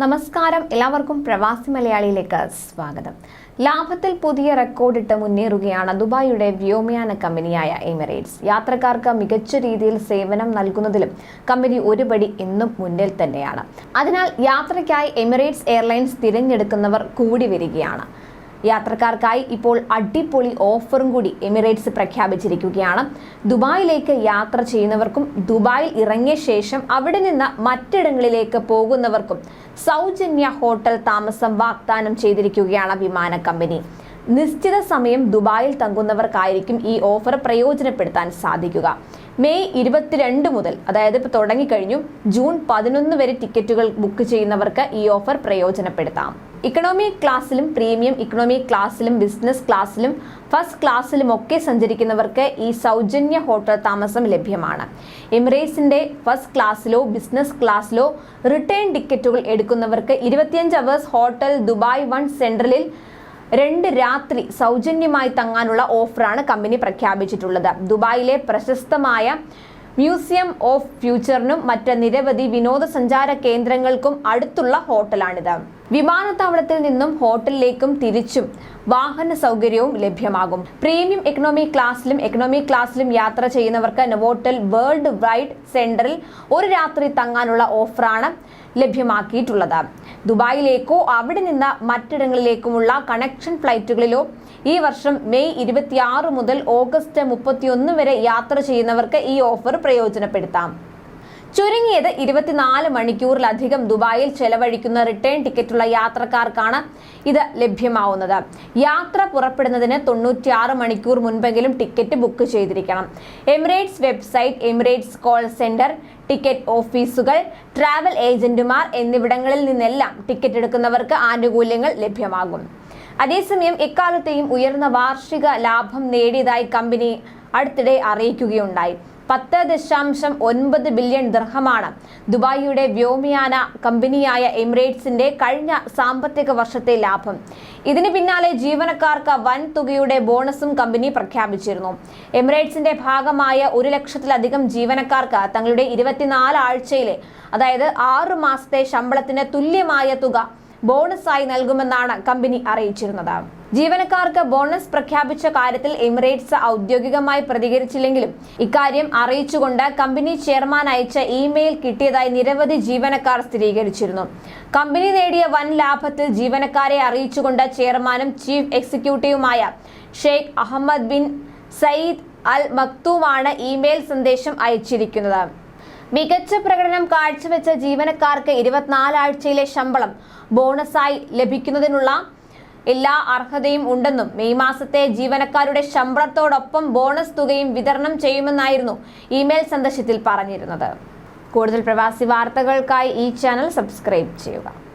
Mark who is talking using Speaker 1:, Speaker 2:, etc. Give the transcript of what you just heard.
Speaker 1: നമസ്കാരം. എല്ലാവർക്കും പ്രവാസി മലയാളിയിലേക്ക് സ്വാഗതം. ലാഭത്തിൽ പുതിയ റെക്കോർഡിട്ട് മുന്നേറുകയാണ് ദുബായിയുടെ വ്യോമയാന കമ്പനിയായ എമിറേറ്റ്സ് യാത്രക്കാർക്ക് മികച്ച രീതിയിൽ സേവനം നൽകുന്നതിലും കമ്പനി ഒരുപടി എന്നും മുന്നിൽ തന്നെയാണ്. അതിനാൽ യാത്രയ്ക്കായി എമിറേറ്റ്സ് എയർലൈൻസ് തിരഞ്ഞെടുക്കുന്നവർ കൂടി വരികയാണ്. യാത്രക്കാർക്കായി ഇപ്പോൾ അടിപൊളി ഓഫറും കൂടി എമിറേറ്റ്സ് പ്രഖ്യാപിച്ചിരിക്കുകയാണ്. ദുബായിലേക്ക് യാത്ര ചെയ്യുന്നവർക്കും ദുബായിൽ ഇറങ്ങിയ ശേഷം അവിടെ നിന്ന് മറ്റിടങ്ങളിലേക്ക് പോകുന്നവർക്കും സൗജന്യ ഹോട്ടൽ താമസം വാഗ്ദാനം ചെയ്തിരിക്കുകയാണ് വിമാന കമ്പനി. നിശ്ചിത സമയം ദുബായിൽ തങ്ങുന്നവർക്കായിരിക്കും ഈ ഓഫർ പ്രയോജനപ്പെടുത്താൻ സാധിക്കുക. മെയ് ഇരുപത്തിരണ്ട് മുതൽ അതായത് ഇപ്പോൾ തുടങ്ങിക്കഴിഞ്ഞു ജൂൺ പതിനൊന്ന് വരെ ടിക്കറ്റുകൾ ബുക്ക് ചെയ്യുന്നവർക്ക് ഈ ഓഫർ പ്രയോജനപ്പെടുത്താം. ഇക്കണോമി ക്ലാസ്സിലും പ്രീമിയം ഇക്കണോമി ക്ലാസ്സിലും ബിസിനസ് ക്ലാസ്സിലും ഫസ്റ്റ് ക്ലാസ്സിലും ഒക്കെ സഞ്ചരിക്കുന്നവർക്ക് ഈ സൗജന്യ ഹോട്ടൽ താമസം ലഭ്യമാണ്. എമിറേറ്റ്സിന്റെ ഫസ്റ്റ് ക്ലാസ്സിലോ ബിസിനസ് ക്ലാസ്സിലോ റിട്ടേൺ ടിക്കറ്റുകൾ എടുക്കുന്നവർക്ക് ഇരുപത്തിയഞ്ച് അവേഴ്സ് ഹോട്ടൽ ദുബായ് വൺ സെൻട്രലിൽ രണ്ട് രാത്രി സൗജന്യമായി തങ്ങാനുള്ള ഓഫറാണ് കമ്പനി പ്രഖ്യാപിച്ചിട്ടുള്ളത്. ദുബായിലെ പ്രശസ്തമായ മ്യൂസിയം ഓഫ് ഫ്യൂച്ചറിനും മറ്റ് നിരവധി വിനോദസഞ്ചാര കേന്ദ്രങ്ങൾക്കും അടുത്തുള്ള ഹോട്ടലാണിത് വിമാനത്താവളത്തിൽ നിന്നും ഹോട്ടലിലേക്കും തിരിച്ചും വാഹന സൗകര്യവും ലഭ്യമാകും. പ്രീമിയം എക്കണോമി ക്ലാസ്സിലും എക്കണോമി ക്ലാസ്സിലും യാത്ര ചെയ്യുന്നവർക്ക് നവോട്ടൽ വേൾഡ് വൈഡ് സെന്ററിൽ ഒരു രാത്രി തങ്ങാനുള്ള ഓഫറാണ് ലഭ്യമാക്കിയിട്ടുള്ളത്. ദുബായിലേക്കോ അവിടെ നിന്ന് മറ്റിടങ്ങളിലേക്കുമുള്ള കണക്ഷൻ ഫ്ലൈറ്റുകളിലോ ഈ വർഷം മെയ് ഇരുപത്തിയാറ് മുതൽ ഓഗസ്റ്റ് മുപ്പത്തിയൊന്ന് വരെ യാത്ര ചെയ്യുന്നവർക്ക് ഈ ഓഫർ പ്രയോജനപ്പെടുത്താം. ചുരുങ്ങിയത് ഇരുപത്തിനാല് മണിക്കൂറിലധികം ദുബായിൽ ചെലവഴിക്കുന്ന റിട്ടേൺ ടിക്കറ്റുള്ള യാത്രക്കാർക്കാണ് ഇത് ലഭ്യമാവുന്നത്. യാത്ര പുറപ്പെടുന്നതിന് തൊണ്ണൂറ്റിയാറ് മണിക്കൂർ മുൻപെങ്കിലും ടിക്കറ്റ് ബുക്ക് ചെയ്തിരിക്കണം. Emirates website Emirates call centre ticket ഓഫീസുകൾ ട്രാവൽ ഏജന്റുമാർ എന്നിവിടങ്ങളിൽ നിന്നെല്ലാം ടിക്കറ്റ് എടുക്കുന്നവർക്ക് ആനുകൂല്യങ്ങൾ ലഭ്യമാകും. അതേസമയം എക്കാലത്തെയും ഉയർന്ന വാർഷിക ലാഭം നേടിയതായി കമ്പനി അടുത്തിടെ അറിയിക്കുകയുണ്ടായി. പത്ത് ദശാംശം ഒൻപത് ബില്യൺ ദർഹമാണ്. ദുബായിയുടെ വ്യോമയാന കമ്പനിയായ എമിറേറ്റ്സിന്റെ കഴിഞ്ഞ സാമ്പത്തിക വർഷത്തെ ലാഭം. ഇതിന് പിന്നാലെ ജീവനക്കാർക്ക് വൻ തുകയുടെ ബോണസും കമ്പനി പ്രഖ്യാപിച്ചിരുന്നു. എമിറേറ്റ്സിന്റെ ഭാഗമായ ഒരു ലക്ഷത്തിലധികം ജീവനക്കാർക്ക് തങ്ങളുടെ ഇരുപത്തിനാല് ആഴ്ചയിലെ അതായത് ആറു മാസത്തെ ശമ്പളത്തിന് തുല്യമായ തുക ബോണസായി നൽകുമെന്നാണ് കമ്പനി അറിയിച്ചിരുന്നത്. ജീവനക്കാർക്ക് ബോണസ് പ്രഖ്യാപിച്ച കാര്യത്തിൽ എമിറേറ്റ്സ് ഔദ്യോഗികമായി പ്രതികരിച്ചില്ലെങ്കിലും ഇക്കാര്യം അറിയിച്ചുകൊണ്ട് കമ്പനി ചെയർമാൻ അയച്ച ഇമെയിൽ കിട്ടിയതായി നിരവധി ജീവനക്കാർ സ്ഥിരീകരിച്ചിരുന്നു. കമ്പനി നേടിയ വൻ ലാഭത്തിൽ ജീവനക്കാരെ അറിയിച്ചുകൊണ്ട് ചെയർമാനും chief എക്സിക്യൂട്ടീവുമായ Sheikh Ahmed bin Saeed Al മക്തൂമാണ് email സന്ദേശം അയച്ചിരിക്കുന്നത്. മികച്ച പ്രകടനം കാഴ്ചവെച്ച ജീവനക്കാർക്ക് ഇരുപത്തിനാലാഴ്ചയിലെ ശമ്പളം ബോണസായി ലഭിക്കുന്നതിനുള്ള എല്ലാ അർഹതയും ഉണ്ടെന്നും മെയ് മാസത്തെ ജീവനക്കാരുടെ ശമ്പളത്തോടൊപ്പം ബോണസ് തുകയും വിതരണം ചെയ്യുമെന്നായിരുന്നു ഇമെയിൽ സന്ദേശത്തിൽ പറഞ്ഞിരുന്നത്. കൂടുതൽ പ്രവാസി വാർത്തകൾക്കായി ഈ ചാനൽ സബ്സ്ക്രൈബ് ചെയ്യുക.